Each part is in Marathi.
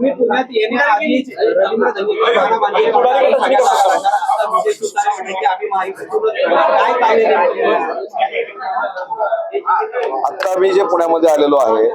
तुम्ही पुण्यात आता मी जे पुण्यामध्ये आलेलो आहे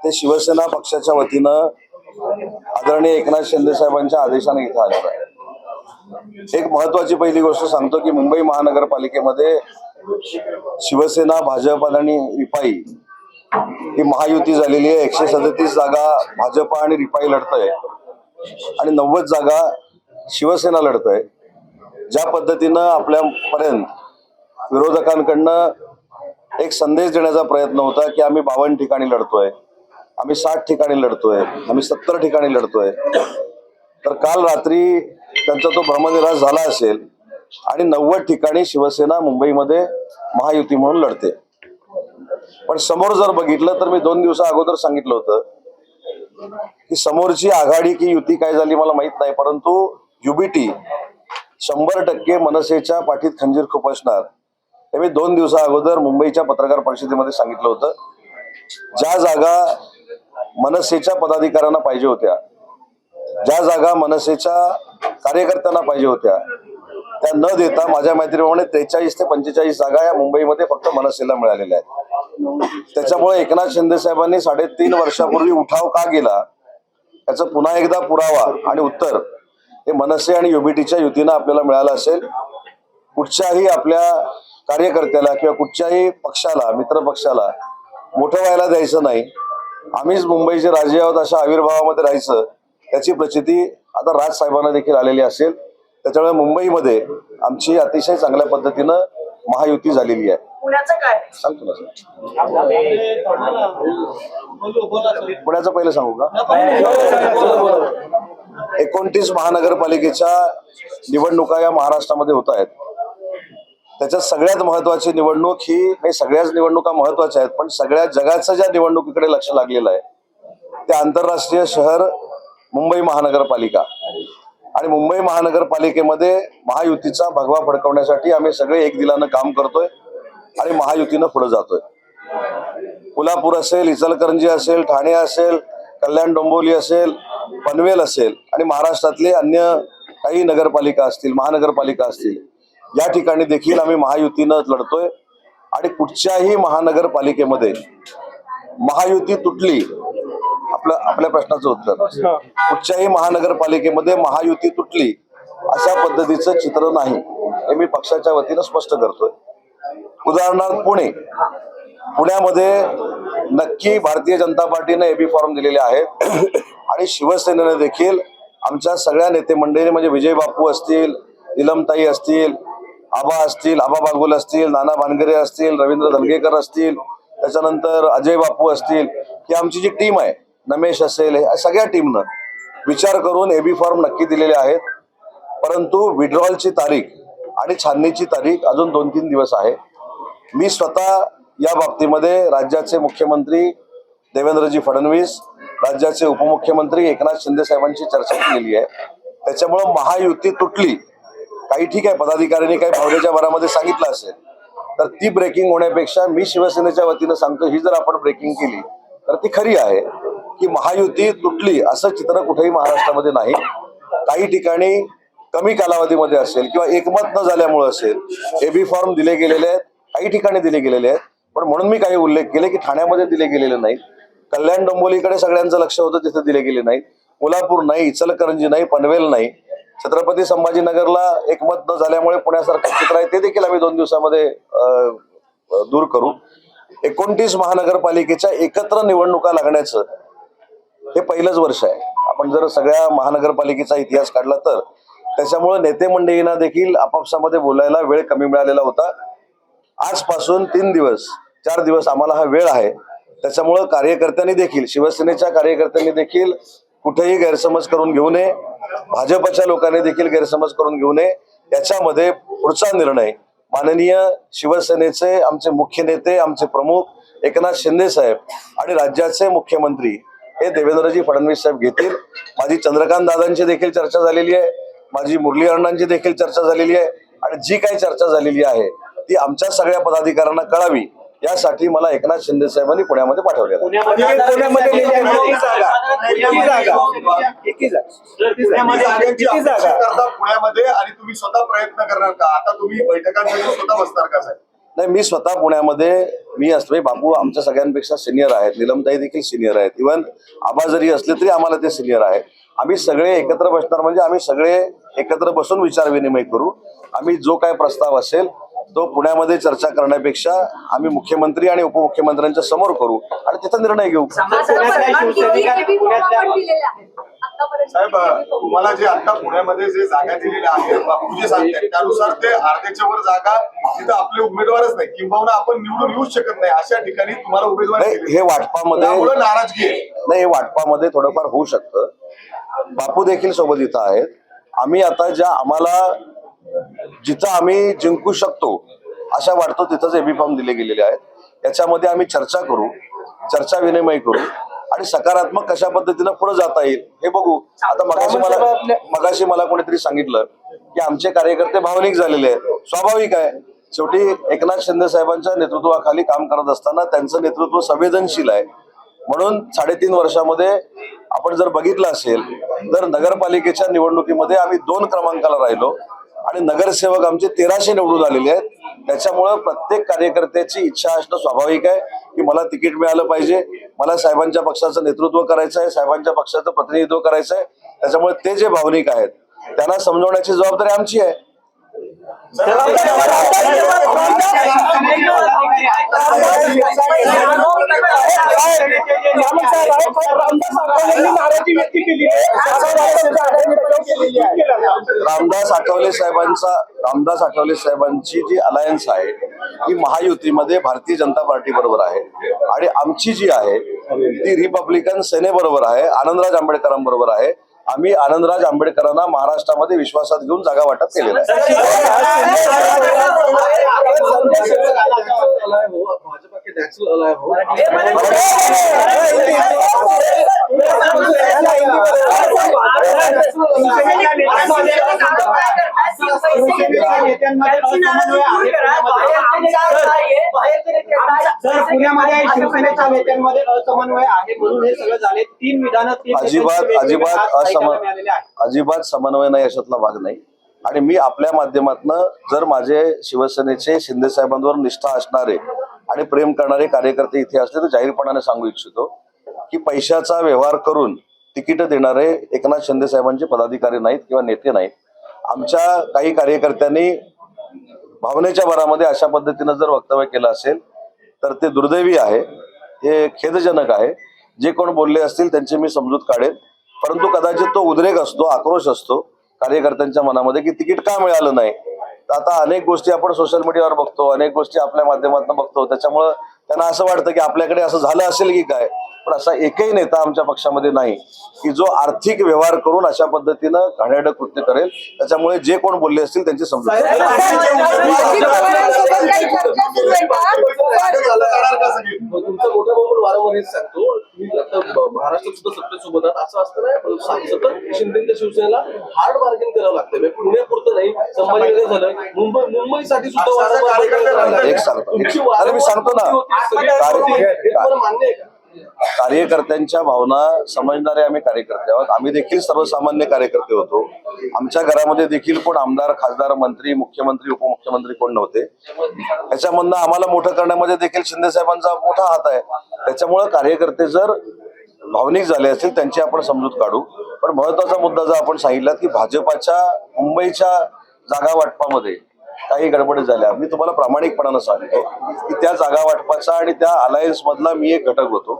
ते शिवसेना पक्षाच्या वतीनं आदरणीय एकनाथ शिंदे साहेबांच्या आदेशाने इथं आलेलो आहे. एक महत्वाची पहिली गोष्ट सांगतो की मुंबई महानगरपालिकेमध्ये शिवसेना भाजप आणि रिपाई ही महायुती झालेली आहे. एकशे सदतीस जागा भाजप आणि रिपाई लढतंय. आणि नव्वद जागा शिवसेना लढतंय. ज्या पद्धतीनं आपल्यापर्यंत विरोधकांकडनं एक संदेश देण्याचा प्रयत्न होता की आम्ही बावन्न ठिकाणी लढतोय. आम्ही साठ ठिकाणी लढतोय. आम्ही सत्तर ठिकाणी लढतोय. तर काल रात्री त्यांचा तो भ्रमनिराश झाला असेल आणि नव्वद ठिकाणी शिवसेना मुंबईमध्ये महायुती म्हणून लढते. पण समोर जर बघितलं तर मी दोन दिवसा अगोदर सांगितलं होतं की समोरची आघाडी की युती काय झाली मला माहीत नाही परंतु युबीटी शंभर टक्के मनसेच्या पाठीत खंजीर खुपसणार. हे मी दोन दिवसा अगोदर मुंबईच्या पत्रकार परिषदेमध्ये सांगितलं होतं. ज्या जागा मनसेच्या पदाधिकाऱ्यांना पाहिजे होत्या ज्या जागा मनसेच्या कार्यकर्त्यांना पाहिजे होत्या त्या न देता माझ्या मैत्रीप्रमाणे त्रेचाळीस ते पंचेचाळीस जागा या मुंबईमध्ये फक्त मनसेला मिळालेल्या आहेत. त्याच्यामुळे एकनाथ शिंदे साहेबांनी साडेतीन वर्षापूर्वी उठाव का गेला याचा पुन्हा एकदा पुरावा आणि उत्तर हे मनसे आणि युबीटीच्या युतीनं आपल्याला मिळालं असेल. कुठच्याही आपल्या कार्यकर्त्याला किंवा कुठच्याही पक्षाला मित्र पक्षाला मोठं व्हायला द्यायचं नाही. आम्हीच मुंबईचे राजे आहोत अशा आविर्भावामध्ये राहायचं. त्याची प्रचिती आता राज साहेबांना देखील आलेली असेल. त्याच्यामुळे मुंबईमध्ये आमची अतिशय चांगल्या पद्धतीनं महायुती झालेली आहे. पुण्याचं काय? सांगतो ना सर. पुण्याचं पहिलं सांगू का? एकोणतीस महानगरपालिकेच्या निवडणुका या महाराष्ट्रामध्ये होत आहेत. त्याच्यात सगळ्यात महत्वाची निवडणूक ही हे सगळ्याच निवडणुका महत्त्वाच्या आहेत पण सगळ्या जगाचं ज्या निवडणुकीकडे लक्ष लागलेलं आहे ते आंतरराष्ट्रीय शहर मुंबई महानगरपालिका. आणि मुंबई महानगरपालिकेमध्ये महायुतीचा भगवा फडकवण्यासाठी आम्ही सगळे एक दिलानं काम करतोय आणि महायुतीनं पुढे जातोय. कोल्हापूर असेल इचलकरंजी असेल ठाणे असेल कल्याण डोंबोली असेल पनवेल असेल आणि महाराष्ट्रातले अन्य काही नगरपालिका असतील महानगरपालिका असतील या ठिकाणी देखील आम्ही महायुतीनं लढतोय. आणि कुठच्याही महानगरपालिकेमध्ये महायुती तुटली आपलं आपल्या प्रश्नाचं उत्तर. कुठच्याही महानगरपालिकेमध्ये महायुती तुटली अशा पद्धतीचं चित्र नाही. हे मी पक्षाच्या वतीनं स्पष्ट करतोय. उदाहरणार्थ पुणे. पुण्यामध्ये नक्की भारतीय जनता पार्टीने एबी फॉर्म दिलेले आहेत. आणि शिवसेनेने देखील आमच्या सगळ्या नेते मंडळी म्हणजे विजय बापू असतील निलमताई असतील आबा असतील आबा बागुल असतील नाना भानगरे असतील रवींद्र धनगेकर असतील त्याच्यानंतर अजय बापू असतील. ही आमची जी टीम आहे नमेश असेल या सगळ्या टीमनं विचार करून एबी फॉर्म नक्की दिलेले आहेत. परंतु विड्रॉलची तारीख आणि छाननीची तारीख अजून दोन तीन दिवस आहे. मी स्वतः या बाबतीमध्ये राज्याचे मुख्यमंत्री देवेंद्रजी फडणवीस राज्याचे उपमुख्यमंत्री एकनाथ शिंदे साहेबांची चर्चा केलेली आहे. त्याच्यामुळं महायुती तुटली. काही ठीक आहे पदाधिकाऱ्यांनी काही भावनेच्या भरामध्ये सांगितलं असेल. तर ती ब्रेकिंग होण्यापेक्षा मी शिवसेनेच्या वतीनं सांगतो ही जर आपण ब्रेकिंग केली तर ती खरी आहे. की महायुती तुटली असं चित्र कुठेही महाराष्ट्रामध्ये नाही. काही ठिकाणी कमी कालावधीमध्ये असेल किंवा एकमत न झाल्यामुळे असेल एबी फॉर्म दिले गेलेले आहेत. काही ठिकाणी दिले गेलेले आहेत. पण म्हणून मी काही उल्लेख केले की ठाण्यामध्ये दिले गेलेले नाहीत. कल्याण डोंबोलीकडे सगळ्यांचं लक्ष होतं तिथे दिले गेले नाहीत. कोल्हापूर नाही इचलकरंजी नाही पनवेल नाही. छत्रपती संभाजीनगरला एकमत न झाल्यामुळे पुण्यासारखं चित्र आहे ते देखील आम्ही दोन दिवसामध्ये दूर करू. एकोणतीस महानगरपालिकेच्या एकत्र निवडणुका लागण्याचं हे पहिलंच वर्ष आहे. आपण जर सगळ्या महानगरपालिकेचा इतिहास काढला तर त्याच्यामुळे नेते मंडळींना देखील आपापसामध्ये बोलायला वेळ कमी मिळालेला होता. आजपासून तीन दिवस चार दिवस आम्हाला हा वेळ आहे. त्याच्यामुळं कार्यकर्त्यांनी देखील शिवसेनेच्या कार्यकर्त्यांनी देखील कुठेही गैरसमज करून घेऊ नये. भाजपच्या लोकांनी देखील गैरसमज करून घेऊ नये. याच्यामध्ये पुढचा निर्णय माननीय शिवसेनेचे आमचे मुख्य नेते आमचे प्रमुख एकनाथ शिंदे साहेब आणि राज्याचे मुख्यमंत्री हे देवेंद्रजी फडणवीस साहेब घेतील. माझी चंद्रकांत दादांची देखील चर्चा झालेली आहे. माझी मुरली अण्णांची देखील चर्चा झालेली आहे. आणि जी काही चर्चा झालेली आहे ती आमच्या सगळ्या पदाधिकाऱ्यांना कळावी. यासाठी मला एकनाथ शिंदे साहेबांनी पुण्यामध्ये करता पुण्यामध्ये आणि तुम्ही स्वतः प्रयत्न करणार का? आता तुम्ही बैठकांसाठी स्वतः बसणार का साहेब? नाही मी स्वतः पुण्यामध्ये मी असतोय बापू आमच्या सगळ्यांपेक्षा सिनियर आहेत. निलमताई देखील सिनियर आहेत. इव्हन आबा जरी असले तरी आम्हाला ते सिनियर आहेत. आम्ही सगळे एकत्र बसणार म्हणजे आम्ही सगळे एकत्र बसून विचार विनिमय करू. आम्ही जो काय प्रस्ताव असेल तो पुण्यामध्ये चर्चा करण्यापेक्षा आम्ही मुख्यमंत्री आणि उपमुख्यमंत्र्यांच्या समोर करू आणि तिथं निर्णय घेऊ. साहेब तुम्हाला जे आता पुण्यामध्ये जे जागा दिलेल्या आहेत बापू जे सांगतायत त्यानुसार ते अर्ध्याच्या वर जागा तिथं आपले उमेदवारच नाही. किंबहुना आपण निवडून येऊच शकत नाही. अशा ठिकाणी तुम्हाला उमेदवार. हे वाटपामध्ये नाराजगी नाही हे वाटपामध्ये थोडंफार होऊ शकतं. बापू देखील सोबत इथं आहेत. आम्ही आता ज्या आम्हाला जिथं आम्ही जिंकू शकतो अशा वाटतो तिथंच एबी फॉर्म दिले गेलेले आहेत. याच्यामध्ये आम्ही चर्चा करू चर्चा विनिमय करू आणि सकारात्मक कशा पद्धतीनं पुढे जाता येईल हे बघू. आता मगाशी मला मगाशी मला कोणीतरी सांगितलं की आमचे कार्यकर्ते भावनिक झालेले आहेत. स्वाभाविक आहे. शेवटी एकनाथ शिंदे साहेबांच्या नेतृत्वाखाली काम करत असताना त्यांचं नेतृत्व संवेदनशील आहे. म्हणून साडेतीन वर्षामध्ये आपण जर बघितलं असेल तर नगरपालिकेच्या निवडणुकीमध्ये आम्ही दोन क्रमांकाला राहिलो. आणि नगरसेवक आमचे तेराशे निवडून आलेले आहेत. त्याच्यामुळं प्रत्येक कार्यकर्त्याची इच्छा असणं स्वाभाविक आहे की मला तिकीट मिळालं पाहिजे. मला साहेबांच्या पक्षाचं नेतृत्व करायचं आहे साहेबांच्या पक्षाचं प्रतिनिधित्व करायचं आहे. त्याच्यामुळे ते जे भावनिक आहेत त्यांना समजवण्याची जबाबदारी आमची आहे. नाराजी व्यक्त केली रामदास आठवले साहेबांचा रामदास आठवले साहेबांची जी अलायन्स आहे ती महायुतीमध्ये भारतीय जनता पार्टी बरोबर आहे. आणि आमची जी आहे ती रिपब्लिकन सेनेबरोबर आहे आनंदराज आंबेडकरांबरोबर आहे. आम्ही आनंदराज आंबेडकरांना महाराष्ट्रामध्ये विश्वासात घेऊन जागा वाटप केलेलं आहे भाजपा के नेचुरल अलाय हो जर पुण्यामध्ये शिवसेनेच्या नेत्यांमध्ये असमन्वय आहे म्हणून हे सगळं झाले. तीन विधान अजिबात अजिबात वेगवेगळे आज ऐकायला असम मिळालेले आहे. अजिबात समन्वय नाही याच्यातला भाग नाही. आणि मी आपल्या माध्यमातनं जर माझे शिवसेनेचे शिंदे साहेबांवर निष्ठा असणारे आणि प्रेम करणारे कार्यकर्ते इथे असले तर जाहीरपणाने सांगू इच्छितो की पैशाचा व्यवहार करून तिकीट देणारे एकनाथ शिंदे साहेबांचे पदाधिकारी नाहीत किंवा नेते नाहीत. आमच्या काही कार्यकर्त्यांनी भावनेच्या भरामध्ये अशा पद्धतीनं जर वक्तव्य केलं असेल तर ते दुर्दैवी आहे. हे खेदजनक आहे. जे कोण बोलले असतील त्यांची मी समजूत काढेन. परंतु कदाचित तो उद्रेक असतो आक्रोश असतो कार्यकर्त्यांच्या मनामध्ये की तिकीट का मिळालं नाही? तर आता अनेक गोष्टी आपण सोशल मीडियावर बघतो अनेक गोष्टी आपल्या माध्यमातून बघतो. त्याच्यामुळं त्यांना असं वाटतं की आपल्याकडे असं झालं असेल की काय? पण असा एकही नेता आमच्या पक्षामध्ये नाही की जो आर्थिक व्यवहार करून अशा पद्धतीनं घाणेरडं कृत्य करेल. त्याच्यामुळे जे कोण बोलले असतील त्यांची समजूत महाराष्ट्रात सुद्धा सत्तेसोबत असं सतत शिंदेच्या शिवसेनेला हार्ड बार्गेन करावं लागतं म्हणजे पुण्यापुरतं नाही संभाजीनगर झालं मुंबई मुंबईसाठी सुद्धा. एक सांगतो. मी सांगतो ना. मान्य आहे का? कार्यकर्त्यांच्या भावना समजणारे आम्ही कार्यकर्ते आहोत. आम्ही देखील सर्वसामान्य कार्यकर्ते होतो. आमच्या घरामध्ये देखील कोण आमदार खासदार मंत्री मुख्यमंत्री उपमुख्यमंत्री कोण नव्हते? त्याच्यामधनं आम्हाला मोठं करण्यामध्ये देखील शिंदे साहेबांचा मोठा हात आहे. त्याच्यामुळं कार्यकर्ते जर भावनिक झाले असतील त्यांची आपण समजूत काढू. पण महत्त्वाचा मुद्दा जर आपण सांगितला की भाजपाच्या मुंबईच्या जागा वाटपामध्ये काही गडबड झाल्या. मी तुम्हाला प्रामाणिकपणानं सांगतो की त्या जागा वाटपाचा आणि त्या अलायन्स मधला मी एक घटक होतो.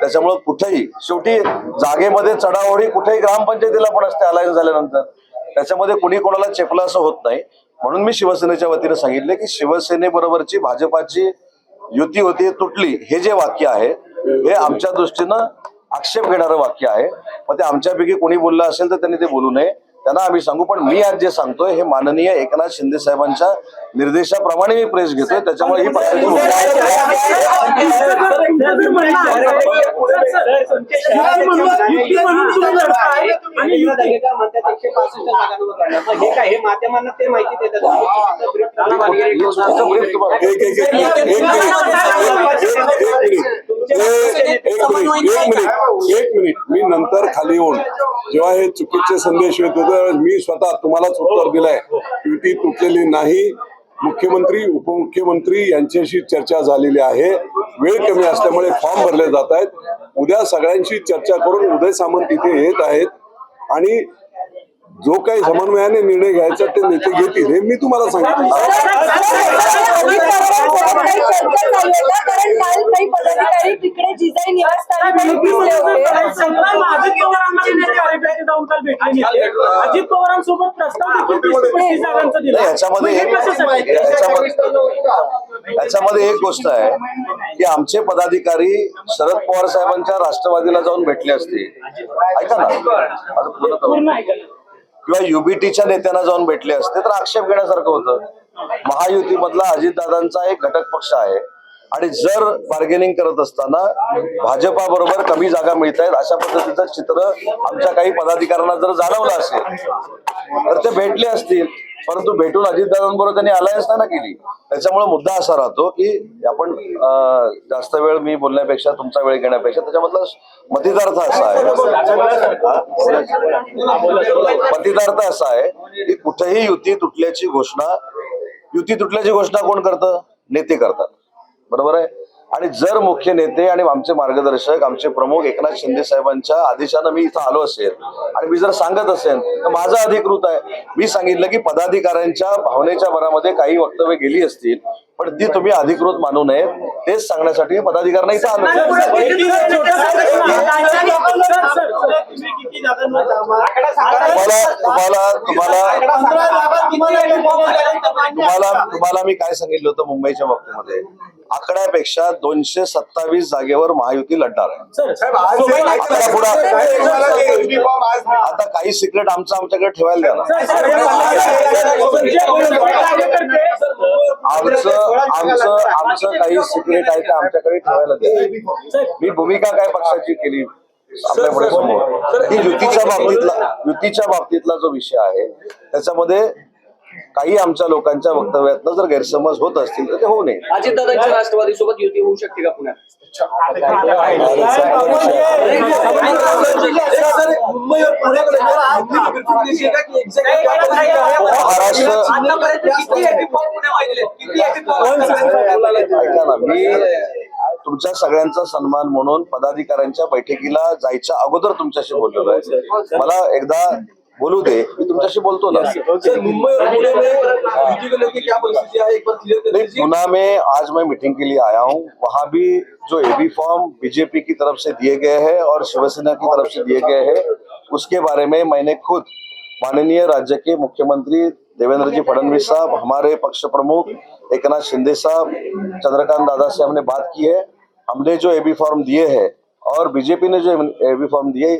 त्याच्यामुळं कुठेही शेवटी जागेमध्ये चढाओढी कुठेही ग्रामपंचायतीला पण असते अलायन्स झाल्यानंतर. त्याच्यामध्ये कुणी कोणाला चेपलं असं होत नाही. म्हणून मी शिवसेनेच्या वतीने सांगितले की शिवसेनेबरोबरची भाजपाची युती होती तुटली हे जे वाक्य आहे हे आमच्या दृष्टीनं आक्षेप घेणारं वाक्य आहे. मग ते आमच्यापैकी कोणी बोललं असेल तर त्यांनी ते बोलू नये. त्यांना आम्ही सांगू पण मी आज जे सांगतोय हे माननीय एकनाथ शिंदे साहेबांच्या निर्देशाप्रमाणे मी प्रेस घेतोय त्याच्यामुळे ही हे हे माध्यमांना ते माहिती देतात एक मिनिट मी नंतर खाली येऊन जेव्हा हे चुकीचे संदेश येत होते मी स्वतः तुम्हालाच उत्तर दिलंय. युती तुटलेली नाही. मुख्यमंत्री उपमुख्यमंत्री यांच्याशी चर्चा झालेली आहे. वेळ कमी असल्यामुळे फॉर्म भरले जात आहेत. उद्या सगळ्यांशी चर्चा करून उदय सामंत इथे येत आहेत. आणि जो काही समन्वयाने निर्णय घ्यायचा ते नेते घेतील हे मी तुम्हाला हे याच्यामध्ये एक गोष्ट आहे की आमचे पदाधिकारी शरद पवार साहेबांच्या राष्ट्रवादीला जाऊन भेटले असते ऐका ना किंवा युबीटीच्या नेत्यांना जाऊन भेटले असते तर आक्षेप घेण्यासारखं होतं. महायुतीमधला अजितदादांचा एक घटक पक्ष आहे. आणि जर बार्गेनिंग करत असताना भाजपा बरोबर कमी जागा मिळत आहेत अशा पद्धतीचं चित्र आमच्या काही पदाधिकाऱ्यांना जर जाणवलं असेल तर ते भेटले असतील. परंतु भेटून अजितदादांबरोबर त्यांनी अलायन्स नाही ना केली. त्याच्यामुळे मुद्दा असा राहतो की आपण जास्त वेळ मी बोलण्यापेक्षा तुमचा वेळ घेण्यापेक्षा त्याच्यामधला मतितार्थ असा आहे. मतितार्थ असा आहे की कुठेही युती तुटल्याची घोषणा युती तुटल्याची घोषणा कोण करतं? नेते करतात. बरोबर आहे? आणि जर मुख्य नेते आणि आमचे मार्गदर्शक आमचे प्रमुख एकनाथ शिंदे साहेबांच्या आदेशानं मी इथं आलो असेल आणि मी जर सांगत असेल तर माझं अधिकृत आहे. मी सांगितलं की पदाधिकाऱ्यांच्या भावनेच्या भरामध्ये काही वक्तव्य गेली असतील पण ती तुम्ही अधिकृत मानू नये तेच सांगण्यासाठी हे आकडा सांगा. तुम्हाला मी काय सांगितलं होतं मुंबईच्या बाबतीमध्ये आकड्यापेक्षा दोनशे सत्तावीस जागेवर महायुती लढणार आहे आता काही सिक्रेट आमचं आमच्याकडे ठेवायला द्या आमचं आमचं आमचं काही सिक्रेट आहे ते आमच्याकडे ठेवायला द्या मी भूमिका काय पक्षाची केली आपल्या पुढे समोर की युतीच्या बाबतीतला युतीच्या बाबतीतला जो विषय आहे त्याच्यामध्ये काही आमच्या लोकांच्या वक्तव्यातनं जर गैरसमज होत असतील तर ते होऊ नये अजितदादांच्या राष्ट्रवादी सोबत युती होऊ शकते का पुण्यात मी तुमच्या सगळ्यांचा सन्मान म्हणून पदाधिकाऱ्यांच्या बैठकीला जायच्या अगोदर तुमच्याशी बोललेलो आहे. मला एकदा बोलू दे मी तुमच्याशी बोलतो ना. सर मुंबई और पुणे में युति को लेके क्या परिस्थिति है? एक बार क्लियर कर नहीं दीजिए। पुणे में आज मैं मीटिंग के लिए आया हूँ। वहाँ भी जो एबी फॉर्म बीजेपी की तरफ से दिए गए हैं और शिवसेना की तरफ से दिए गए हैं उसके बारे में मैंने खुद माननीय राज्य के मुख्यमंत्री देवेंद्र जी फडणवीस साहब हमारे पक्ष प्रमुख एकनाथ शिंदे साहब चंद्रकांत दादा से हमने बात की है। हमने जो एबी फॉर्म दिए हैं और बीजेपी ने जो एबी फॉर्म दिए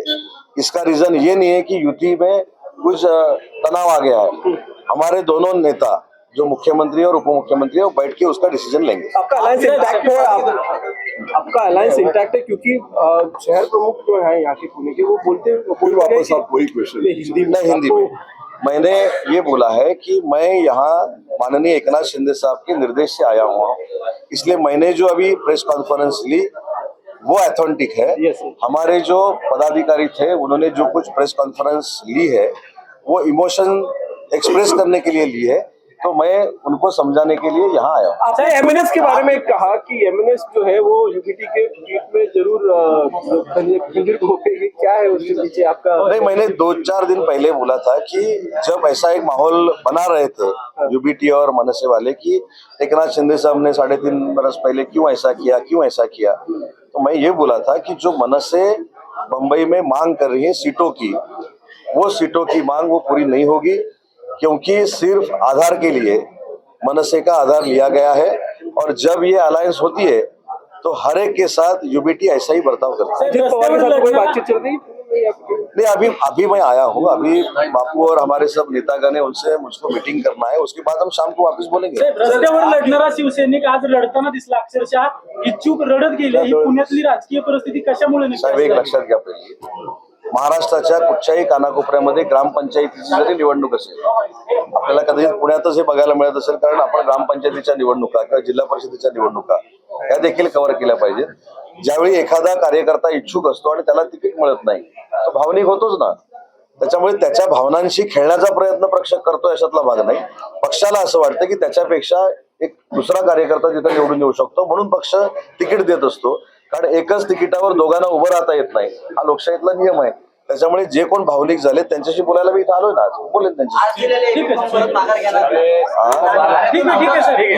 इसका रीजन ये नहीं है कि युति में कुछ तनाव आ गया है। हमारे दोनों नेता जो मुख्यमंत्री और उप मुख्यमंत्री है वो बैठ के उसका डिसीज़न लेंगे। आपका आपका अलायंस इंटैक्ट है क्योंकि शहर प्रमुख जो है यहाँ के पुणे के वो बोलते वो हैं वापस आप वही क्वेश्चन हिंदी में हिंदी में। मैंने ये बोला है कि मैं यहाँ माननीय एकनाथ शिंदे साहब के निर्देश से आया हुआ हूँ। इसलिए मैंने जो अभी प्रेस कॉन्फ्रेंस ली वो एथेंटिक है। Yes, हमारे जो पदाधिकारी थे उन्होंने जो कुछ प्रेस कॉन्फ्रेंस ली है वो इमोशन एक्सप्रेस करने के लिए ली है। तो मैं उनको समझाने के लिए यहाँ आया हूँ। आपने एमएनएस के बारे में कहा कि एमएनएस जो है वो यूपीटी के पीठ में ज़रूर खंजर खंजर घोपेगी क्या है उसके पीछे आपका नहीं मैंने दो चार दिन पहले बोला था कि जब ऐसा एक माहौल बना रहे थे यूबीटी और मनसे वाले कि एकनाथ शिंदे साहब ने साढ़े तीन बरस पहले क्यों ऐसा किया क्यों ऐसा किया? तो मैं ये बोला था कि जो मनसे बम्बई में मांग कर रही है सीटों की वो सीटों की मांग वो पूरी नहीं होगी। क्योंकि सिर्फ़ आधार के लिए मनसे का आधार लिया गया है और जब ये अलायंस होती है तो हर एक के साथ यूबीटी ऐसा ही बर्ताव करती है। नहीं अभी अभी मैं आया हूँ। अभी बापू और हमारे सब नेतागण है उनसे मुझको मीटिंग करना है। उसके बाद हम शाम को वापस बोलेंगे। रस्त्यावर लढणारा शिवसैनिक आज लढताना दिसला अक्षरशः इच्छुक रडत गेले ही पुण्यातली राजकीय परिस्थिती कशामुळे साहेब एक लक्षात घ्या पहिली. महाराष्ट्राच्या कुठच्याही कानाकोपऱ्यामध्ये ग्रामपंचायतीची जरी निवडणूक असेल आपल्याला कदाचित पुण्यातच हे बघायला मिळत असेल कारण आपण ग्रामपंचायतीच्या निवडणुका किंवा जिल्हा परिषदेच्या निवडणुका या देखील कव्हर केल्या पाहिजेत. ज्यावेळी एखादा कार्यकर्ता इच्छुक असतो आणि त्याला तिकीट मिळत नाही तो भावनिक होतोच ना. त्याच्यामुळे त्याच्या भावनांशी खेळण्याचा प्रयत्न पक्ष करतो याच्यातला भाग नाही. पक्षाला असं वाटतं की त्याच्यापेक्षा एक दुसरा कार्यकर्ता तिथं निवडून येऊ शकतो म्हणून पक्ष तिकीट देत असतो. कारण एकच तिकिटावर दोघांना उभं राहता येत नाही. हा लोकशाहीतला नियम आहे. त्याच्यामुळे जे कोण भावनिक झाले त्यांच्याशी बोलायला मी इथं आलोय ना. आज बोलेन त्यांच्याशी? ठीक आहे ठीक आहे.